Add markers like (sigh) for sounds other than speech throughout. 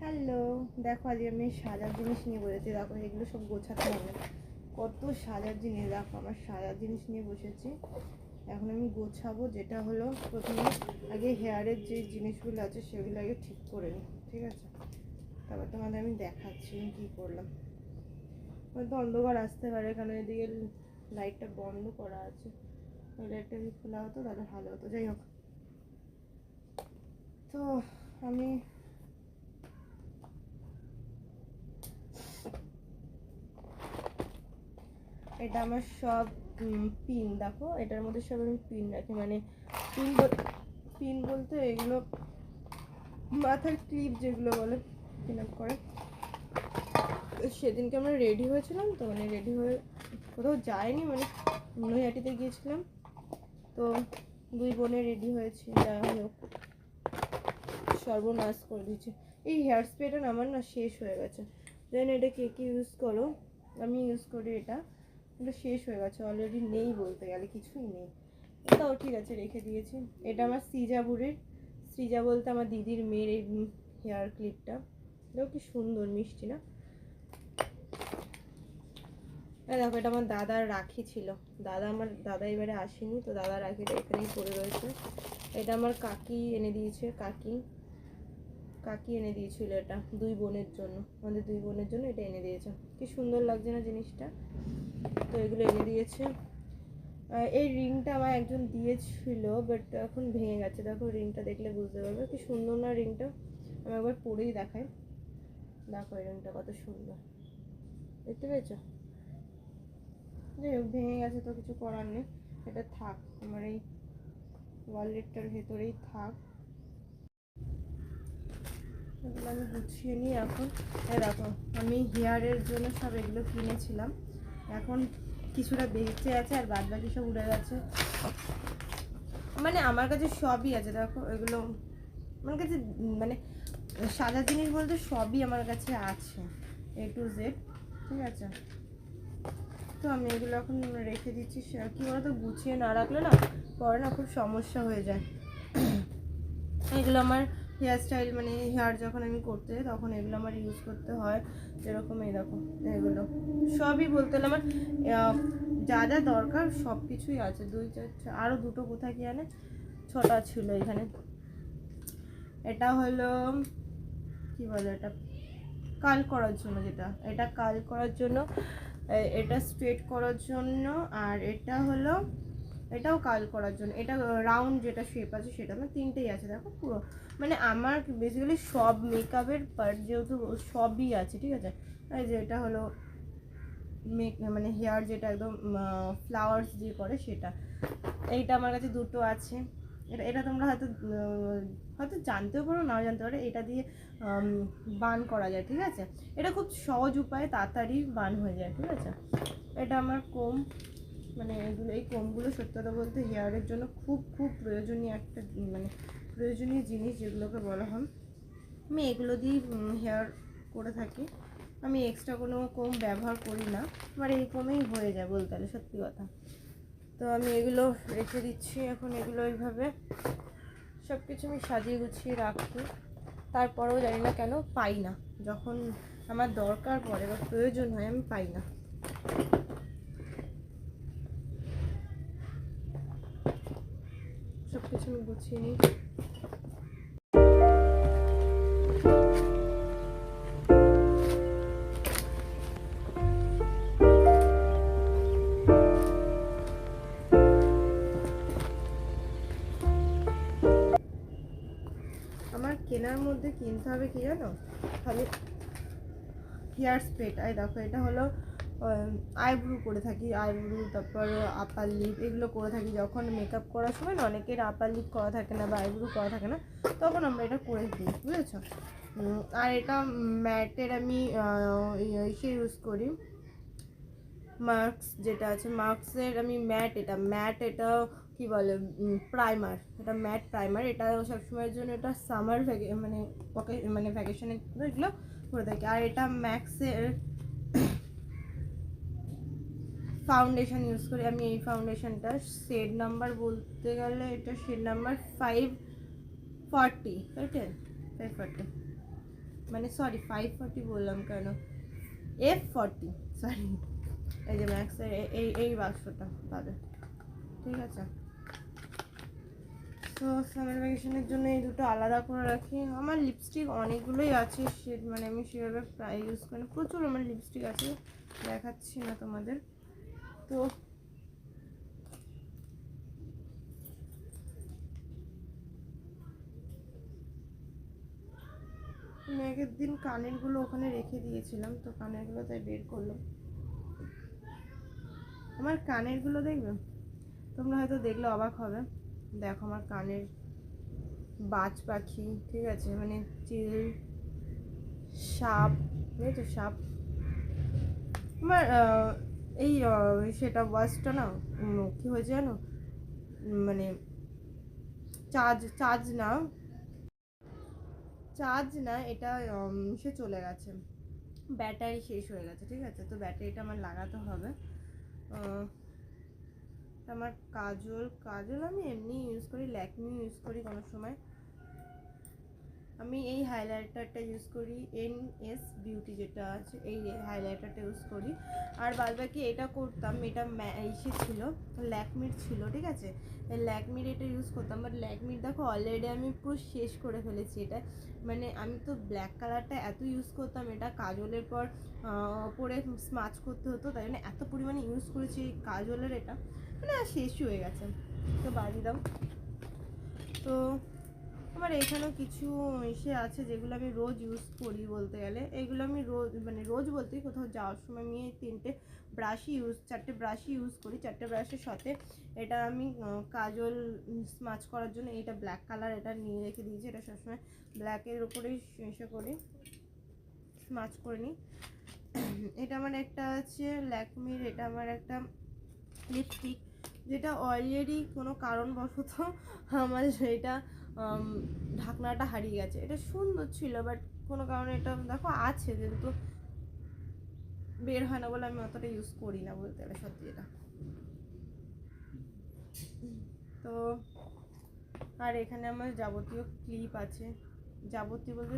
Hello, দেখো আজকে আমি সাজার জিনিস নিয়ে বসেছি। দেখো, এগুলো সব গোছাতে হবে। কত সাজার জিনিস, দেখো, আমার সাজার জিনিস নিয়ে বসেছি। এখন আমি গোছাবো যেটা হলো প্রথমে আগে হেয়ারের যে জিনিসগুলো আছে সেগুলো আগে ঠিক করে নিই, ঠিক আছে? তারপর তোমাদের আমি দেখাচ্ছি আমি কী করলাম। হয়তো অন্ধকার আসতে পারে, কারণ এদিকে লাইটটা বন্ধ করা আছে। ওই লাইটটা যদি খোলা হতো তাহলে ভালো হতো। যাই হোক। তো আমি এটা আমার সব পিন দেখো। এটার মধ্যে সব আমি পিন রাখি। মানে পিন পিন বলতে এগুলো মাথার ক্লিপ যেগুলো বলে পিন আপ করে। সেদিনকে আমরা রেডি হয়েছিলাম তো মানে রেডি হয়ে কোথাও যাইনি মানে নৈহাটিতে গিয়েছিলাম। তো দুই বোনে রেডি হয়েছি যাই হোক। সর্বনাশ করে দিচ্ছে এই হেয়ার স্প্রেটা আমার না শেষ হয়ে গেছে। দেন এটা কে কি ইউজ করো? আমি ইউজ করি এটা। এটা শেষ হয়ে গেছে অলরেডি নেই বলতে গেলে, কিছুই নেই। তাও ঠিক আছে, রেখে দিয়েছি। এটা আমার সিজাবুরের সৃজা বলতে আমার দিদির মেয়ের এই হেয়ার ক্লিপটা এটাও কি সুন্দর, মিষ্টি না? দেখো, এটা আমার দাদার রাখি ছিল। দাদা আমার, দাদা এবারে আসেনি, তো দাদা রাখিটা এখানেই পড়ে রয়েছে। এটা আমার কাকি এনে দিয়েছে, কাকি। কাকি এনে দিয়েছিল এটা, দুই বোনের জন্য। আমাদের দুই বোনের জন্য এটা এনে দিয়েছে। কি সুন্দর লাগছে না জিনিসটা? তো এগুলো এনে দিয়েছে। এই রিংটা আমার একজন দিয়েছিল বাট এখন ভেঙে গেছে। দেখো রিংটা দেখলে বুঝতে পারবে। কি সুন্দর না রিংটা? আমি একবার পরেই দেখাই। দেখো এই রিংটা কত সুন্দর। দেখতে পেয়েছ? যাই হোক, ভেঙে গেছে তো কিছু করার নেই। এটা থাক, আমার এই ওয়ালেটটার ভেতরেই থাক। আমি গুছিয়ে নিই এখন। এই দেখো, আমি হেয়ারের জন্য সব এগুলো কিনেছিলাম। এখন কিছুটা বেঁচে আছে আর বাদ বাকি সব উড়ে গেছে। মানে আমার কাছে সবই আছে, দেখো, এগুলো আমার কাছে মানে সাদা জিনিস বলতে সবই আমার কাছে আছে এ টু জেড ঠিক আছে? তো আমি এগুলো এখন রেখে দিচ্ছি কি বলতো, গুছিয়ে না রাখলে না পরে না খুব সমস্যা হয়ে যায়। এগুলো আমার হেয়ার স্টাইল মানে হেয়ার যখন আমি করতে তখন এগুলো আমার ইউজ করতে হয়। যেরকম এরকম, এগুলো। সবই বলতে আমার যা যা দরকার সব কিছুই আছে। দুই, চার আরও দুটো কোথায় কি আনে ছটা ছিল এখানে। এটা হলো, কি বলে এটা? কাল করার জন্য যেটা। এটা কাল করার জন্য এটা স্ট্রেট করার জন্য, আর এটা হলো এটাও কাল করার জন্য, এটা রাউন্ড যেটা শেপ আছে সেটা আমার তিনটেই আছে, দেখো পুরো। মানে আমার বেসিক্যালি সব মেকআপের পার্ট যেহেতু সবই আছে, ঠিক আছে? এই যে এটা হলো মেক মানে হেয়ার যেটা একদম ফ্লাওয়ার্স দিয়ে করে সেটা। এইটা আমার কাছে দুটো আছে। এটা এটা তোমরা হয়তো হয়তো জানতেও পারো, নাও জানতে পারো, এটা দিয়ে বান করা যায়, ঠিক আছে? এটা খুব সহজ উপায়ে তাড়াতাড়ি বান হয়ে যায়, ঠিক আছে? এটা আমার কোম মানে এগুলো, এই কোমগুলো কথা বলতে হেয়ারের জন্য খুব খুব প্রয়োজনীয় একটা মানে প্রয়োজনীয় জিনিস যেগুলোকে বলা হয়। আমি এগুলো দিয়ে হেয়ার করে থাকি। আমি এক্সট্রা কোনো কোম ব্যবহার করি না। আমার এই কোমেই হয়ে যায় বলতে গেলে, সত্যি কথা। তো আমি এগুলো রেখে দিচ্ছি। এখন এগুলো এইভাবে সব কিছু আমি সাজিয়ে গুছিয়ে রাখি। তারপরেও জানি না কেন পাই না। যখন আমার দরকার পড়ে বা প্রয়োজন হয়, আমি পাই না। সব কিছু আমি গুছিয়ে নিই। আমার কেনার মধ্যে কিনতে হবে কি জানো? খালি হেয়ার স্প্রেটা এই দেখো, এটা হলো আইব্রু করে থাকি আইব্রু তারপর আপার লিপ এগুলো করে থাকি। যখন মেকআপ করার সময় না অনেকের আপার লিপ করা থাকে না বা আইব্রু করা থাকে না, তখন আমরা এটা করে দিই, বুঝেছ? আর এটা ম্যাটের আমি ইসে ইউজ করি। মার্কস যেটা আছে মার্কসের আমি ম্যাট এটা ম্যাট এটা কি বলে প্রাইমার এটা ম্যাট প্রাইমার এটা সবসময়ের জন্য এটা সামার মানে মানে ভ্যাকেশনে এগুলো করে থাকি। আর এটা ম্যাক্সের ফাউন্ডেশন ইউজ করি, আমি এই ফাউন্ডেশনটা শেড নাম্বার বলতে গেলে এটা shade number five forty right five forty মানে সরি ফাইভ ফর্টি বললাম কেন? এফ ফর্টি সরি এই যে ম্যাক্সের এই এই বাক্সটা পাবে। ঠিক আছে? তো সামার ভ্যাকেশনের জন্য এই দুটো আলাদা করে রাখি। আমার লিপস্টিক অনেকগুলোই আছে সে মানে আমি সেভাবে প্রায় ইউজ করি প্রচুর আমার লিপস্টিক আছে, দেখাচ্ছি না তোমাদের। তো। আগের দিন কানেরগুলো ওখানে রেখে দিয়েছিলাম, তো কানেরগুলো তাই বের করল আমার কানেরগুলো দেখবে? তোমরা হয়তো দেখলে অবাক হবে। দেখো আমার কানের বাজ পাখি, ঠিক আছে? মানে চিল, সাপ, বুঝেছ? সাপ। আমার এই সেটা ওয়াচটা না কি হয়েছে জানো? মানে চার্জ চার্জ না চার্জ না, এটা সে চলে গেছে। ব্যাটারি শেষ হয়ে গেছে, ঠিক আছে? তো ব্যাটারিটা আমার লাগাতে হবে। আমার কাজল কাজল আমি এমনি ইউজ করি, ল্যাকমি ইউজ করি কোনো সময়। আমি এই হাইলাইটারটা ইউজ করি এন এস বিউটি যেটা আছে, এই হাইলাইটারটা ইউজ করি। আর বাদ বাকি এটা করতাম, এটা ইসে ছিল ল্যাকমির ছিল, ঠিক আছে? ল্যাকমির এটা ইউজ করতাম বাট ল্যাকমির দেখো অলরেডি আমি পুরো শেষ করে ফেলেছি এটা। মানে আমি তো ব্ল্যাক কালারটা এত ইউজ করতাম, এটা কাজলের পর পরে স্মাচ করতে হতো, তাই জন্য এত পরিমাণে ইউজ করেছি এই কাজলের এটা। মানে শেষই হয়ে গেছে। তো বাড়ি দাও। তো আমার এখানেও কিছু ইসে আছে যেগুলো আমি রোজ ইউজ করি বলতে গেলে। এগুলো আমি রোজ মানে রোজ বলতে কোথাও যাওয়ার সময় আমি তিনটে ব্রাশই ইউজ চারটে ব্রাশই ইউজ করি। চারটে ব্রাশের সাথে এটা আমি কাজল স্মাচ করার জন্য এটা ব্ল্যাক কালার এটা নিয়ে রেখে দিয়েছি। এটা সবসময় ব্ল্যাকের উপরেই এসে করি। স্মাচ করে নিই। এটা আমার একটা আছে ল্যাকমির, এটা আমার একটা লিপস্টিক যেটা অলরেডি কোনো কারণবশত আমার সেটা ঢাকনাটা হারিয়ে গেছে। এটা সুন্দর ছিল বাট কোনো কারণে এটা, দেখো, আছে কিন্তু বের হয় না বলে আমি অতটা ইউজ করি না বলতে গেলে, সত্যি এটা। তো, আর এখানে আমার যাবতীয় ক্লিপ আছে। যাবতীয় বলতে,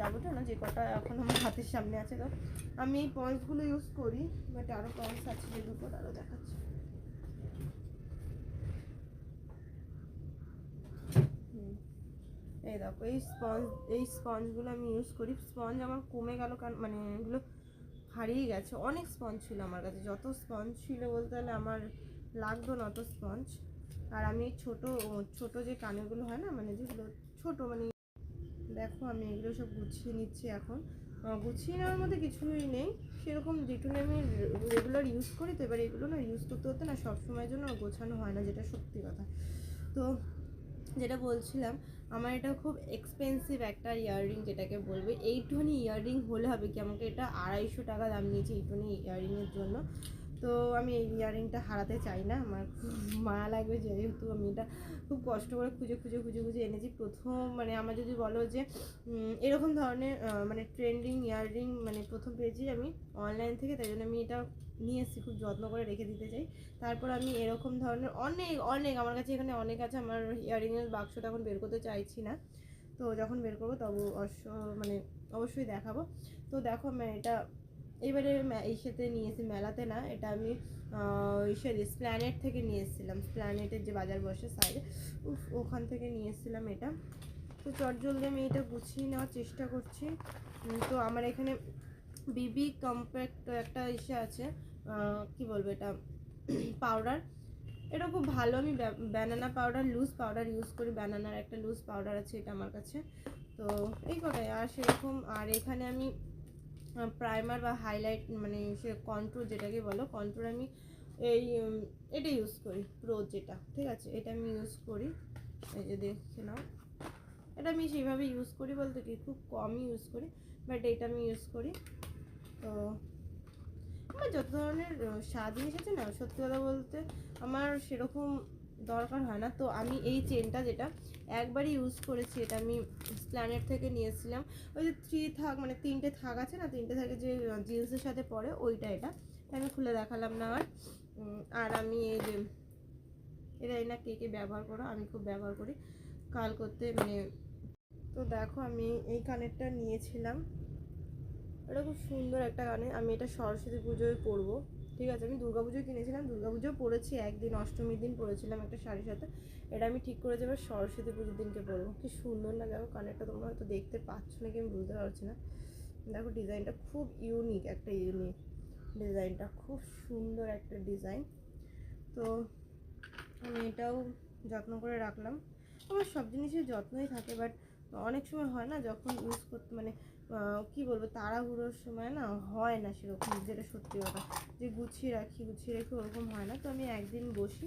যাবতীয় না, যে কটা এখন আমার হাতের সামনে আছে, তো আমি এই পয়েন্টসগুলো ইউজ করি বাট আরও পয়েন্টস আছে, যে দুটো আরও দেখাচ্ছি। এই দেখো, এই স্পঞ্জ এই স্পঞ্জগুলো আমি ইউজ করি। স্পঞ্জ আমার কমে গেল কারণ মানে এগুলো হারিয়ে গেছে। অনেক স্পঞ্জ ছিল আমার কাছে। যত স্পঞ্জ ছিল বলতে গেলে আমার লাগতো না অত স্পঞ্জ আর আমি ছোট ছোট যে কানেরগুলো হয় না মানে যেগুলো ছোট মানে দেখো আমি এগুলো সব গুছিয়ে নিচ্ছি এখন। গুছিয়ে নেওয়ার মধ্যে কিছুই নেই। সেরকম যেটুকু আমি রেগুলার ইউজ করি, তো এবার এগুলো না ইউজ করতে হতে না সবসময়ের জন্য গোছানো হয় না, যেটা সত্যি কথা। তো যেটা বলছিলাম আমার এটা খুব এক্সপেন্সিভ একটা ইয়াররিং যেটাকে বলবে। এইটুখানি ইয়াররিং হলে হবে কি? আমাকে এটা আড়াইশো টাকা দাম নিয়েছে এইটুখানি ইয়াররিংয়ের জন্য। তো আমি এই ইয়াররিংটা হারাতে চাই না। আমার খুব মায়া লাগবে যেহেতু আমি এটা খুব কষ্ট করে খুঁজে খুঁজে খুঁজে খুঁজে এনেছি। প্রথম মানে আমার যদি বলো যে এরকম ধরনের মানে ট্রেন্ডিং ইয়াররিং মানে প্রথম পেয়েছি আমি অনলাইন থেকে, তাই জন্য আমি এটা নিয়ে এসেছি, খুব যত্ন করে রেখে দিতে চাই। তারপর আমি এরকম ধরনের অনেক অনেক, আমার কাছে এখানে অনেক আছে। আমার ইয়াররিংয়ের বাক্সটা এখন বের করতে চাইছি না। তো যখন বের করব তবু অবশ্য মানে অবশ্যই দেখাবো। তো দেখো, আমি এটা এবারে এই সাথে নিয়ে এসেছি মেলাতে না, এটা আমি ইসে স্প্ল্যানেট থেকে নিয়ে এসেছিলাম স্প্ল্যানেটের যে বাজার বসে সাইডে ওখান থেকে নিয়ে এসেছিলাম এটা। তো চট জলদি আমি এটা গুছিয়ে নেওয়ার চেষ্টা করছি। তো আমার এখানে বিবি কম্প্যাক্ট একটা ইসে আছে কি বলব এটা পাউডার এটা খুব ভালো, আমি banana powder loose powder use করি ব্যানানার একটা লুজ পাউডার আছে এটা আমার কাছে। তো এই কটাই, আর সেরকম, আর এখানে আমি প্রাইমার বা হাইলাইট মানে সে কন্ট্রোল যেটাকে বলো কন্ট্রোল আমি এই এটা ইউজ করি রোজ যেটা, ঠিক আছে? এটা আমি ইউজ করি। এই যে দেখে নাও। এটা আমি সেইভাবে ইউজ করি বলতে কি, খুব কমই ইউজ করি বাট এটা আমি ইউজ করি। তো, আমার যত ধরনের স্বাদ আছে না, সত্যি কথা বলতে আমার সেরকম দরকার হয় না। তো আমি এই চেনটা যেটা একবারই ইউজ করেছি, এটা আমি প্ল্যানেট থেকে নিয়েছিলাম। ওই যে থ্রি থাক মানে তিনটে থাক আছে না, তিনটে থাকে যে জিন্সের সাথে পরে ওইটা এটা। আমি খুলে দেখালাম না আর। আর আমি এই যে এটা এই না কে কে ব্যবহার করো, আমি খুব ব্যবহার করি। কাল করতে মানে তো দেখো আমি এই কানেরটা নিয়েছিলাম। এটা খুব সুন্দর একটা কানের, আমি এটা সরস্বতী পুজোয় পরবো। ঠিক আছে, আমি দুর্গা পুজোয় কিনেছিলাম, দুর্গা পুজোয় পরেছি একদিন, অষ্টমীর দিন পরেছিলাম একটা শাড়ির সাথে, এটা আমি ঠিক করেছি, এবার সরস্বতী পুজোর দিনকে পরবো। কি সুন্দর না দেখো কানেরটা তোমরা হয়তো দেখতে পাচ্ছ নাকি, আমি বুঝতে পারছি না। দেখো ডিজাইনটা খুব ইউনিক একটা ইউনিক ডিজাইনটা, খুব সুন্দর একটা ডিজাইন। তো আমি এটাও যত্ন করে রাখলাম। আমার সব জিনিসের যত্নই থাকে, বাট অনেক সময় হয় না, যখন ইউজ করতে মানে কি বলব, তাড়াহুড়োর সময় না হয় না সেরকম, যেটা সত্যি কথা। যে গুছিয়ে রাখি, গুছিয়ে রেখে ওরকম হয় না। তো আমি একদিন বসি,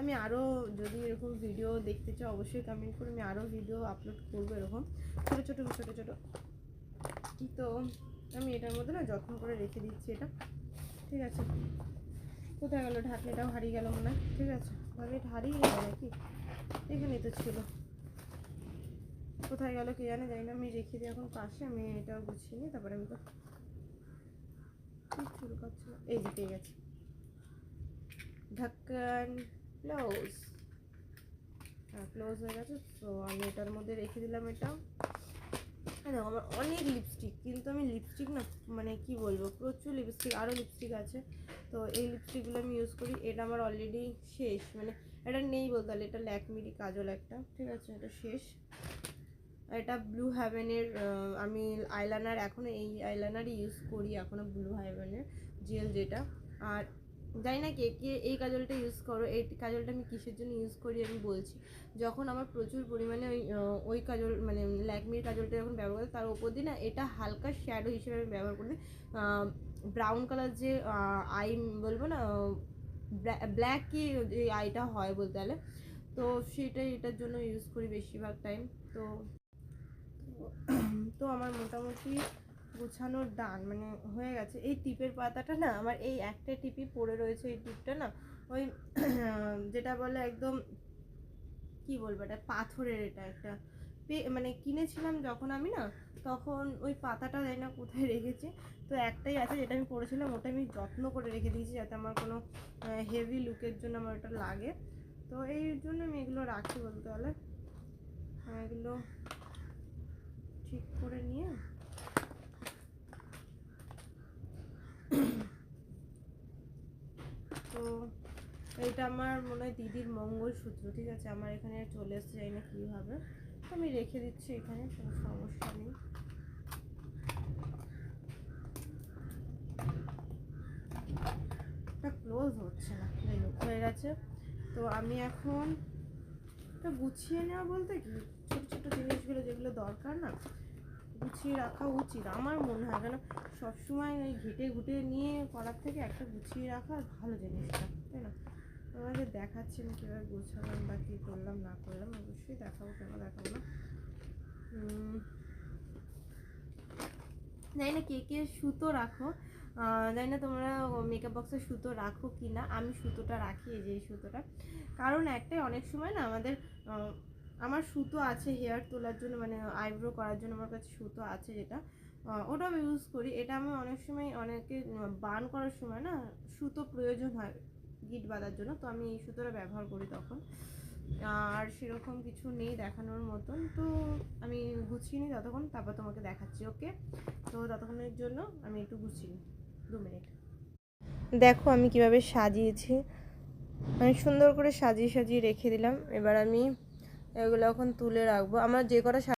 আমি আরও যদি এরকম ভিডিও দেখতে চাও, অবশ্যই কমেন্ট করে আমি আরও ভিডিও আপলোড করব এরকম। ছোটো ছোটো ছোটো ছোটো। তো আমি এটার মধ্যে না যত্ন করে রেখে দিচ্ছি এটা। ঠিক আছে? কোথায় গেলো? ঢাকনিটাও হারিয়ে গেল মনে হয়। ঠিক আছে? ভাবে হারিয়ে গেল নাকি? এখানেই তো ছিল। কোথায় গেল কে জানে, জানি না। আমি রেখে দিই এখন পাশে আমি এটাও গুছিয়ে নিই তারপরে আমি তো শুরু করছি এই পেয়ে গেছি। ক্লোজ হ্যাঁ ক্লোজ হয়ে গেছে, তো আমি এটার মধ্যে রেখে দিলাম এটা আর দেখো, আমার অনেক লিপস্টিক কিন্তু আমি লিপস্টিক না মানে কি বলব, প্রচুর লিপস্টিক আরও লিপস্টিক আছে। তো এই লিপস্টিকগুলো আমি ইউজ করি, এটা আমার অলরেডি শেষ মানে এটা নেই বলতে এটা ল্যাকমিরি কাজল একটা, ঠিক আছে, এটা শেষ। এটা ব্লু হ্যাভেনের আমি আইলাইনার এখনও এই আইলাইনারই ইউজ করি এখনও ব্লু হ্যাভেনের জেল যেটা। আর জানি না কে কে এই কাজলটা ইউজ করো, এই কাজলটা আমি কিসের জন্য ইউজ করি আমি বলছি। যখন আমার প্রচুর পরিমাণে ওই ওই কাজল মানে ল্যাকমির কাজলটা যখন ব্যবহার করি, তার উপর দিয়ে না এটা হালকা শ্যাডো হিসেবে আমি ব্যবহার করি। ব্রাউন কালার যে আই বলব না ব্ল্যাক কি আইটা হয় বলতে গেলে, তো সেটাই এটার জন্য ইউজ করি বেশিরভাগ টাইম তো তো আমার মোটামুটি গোছানোর ডান মানে হয়ে গেছে। এই টিপের পাতাটা না, আমার এই একটা টিপই পড়ে রয়েছে এই টিপটা না, ওই (clears throat) যেটা বলে একদম কি বলব এটা, পাথরের এটা একটা। মানে কিনেছিলাম যখন আমি না, তখন ওই পাতাটা জানি না কোথায় রেখেছি। তো একটাই আছে যেটা আমি পড়েছিলাম, ওটা আমি যত্ন করে রেখে দিয়েছি যাতে আমার কোনো হেভি লুকের জন্য আমার ওটা লাগে। তো এই জন্য আমি এগুলো রাখি বলতে গেলে। এগুলো ঠিক করে নিয়ে। তো এটা আমার মনে হয় দিদির মঙ্গলসূত্র, ঠিক আছে? আমার এখানে চলে এসছে, জানি না কীভাবে। আমি রেখে দিচ্ছি এখানে, কোনো সমস্যা নেই। ক্লোজ হচ্ছে না, যাই হোক, হয়ে গেছে। তো আমি এখন এটা গুছিয়ে নেওয়া বলতে কি? জিনিসগুলো যেগুলো দরকার না, গুছিয়ে রাখা উচিত। আমার মনে হয় কেন, সবসময় ওই ঘেটে ঘুটে নিয়ে করার থেকে একটা গুছিয়ে রাখা ভালো জিনিসটা, তাই না? তোমাকে দেখাচ্ছি আমি কীভাবে গোছালাম বা কী করলাম, না করলাম, অবশ্যই দেখাবো, কেন দেখাবো না। জানি না কে কে সুতো রাখো জানি না তোমরা মেকআপ বক্সে সুতো রাখো কি না আমি সুতোটা রাখি এই যে সুতোটা। কারণ একটাই, অনেক সময় না আমাদের আমার সুতো আছে হেয়ার তোলার জন্য মানে আইব্রো করার জন্য আমার কাছে সুতো আছে যেটা। ওটা আমি ইউজ করি। এটা আমি অনেক সময় অনেকে বান করার সময় না সুতো প্রয়োজন হয় গিট বাঁধার জন্য, তো আমি এই সুতোটা ব্যবহার করি তখন। আর সেরকম কিছু নেই দেখানোর মতন। তো আমি গুছিয়ে নিই ততক্ষণ, তারপর তোমাকে দেখাচ্ছি ওকে তো ততক্ষণের জন্য আমি একটু গুছিয়ে নিই। দু মিনিট দেখো আমি কীভাবে সাজিয়েছি। আমি সুন্দর করে সাজিয়ে সাজিয়ে রেখে দিলাম। এবার আমি এগুলো এখন তুলে রাখব। আমরা যে কটা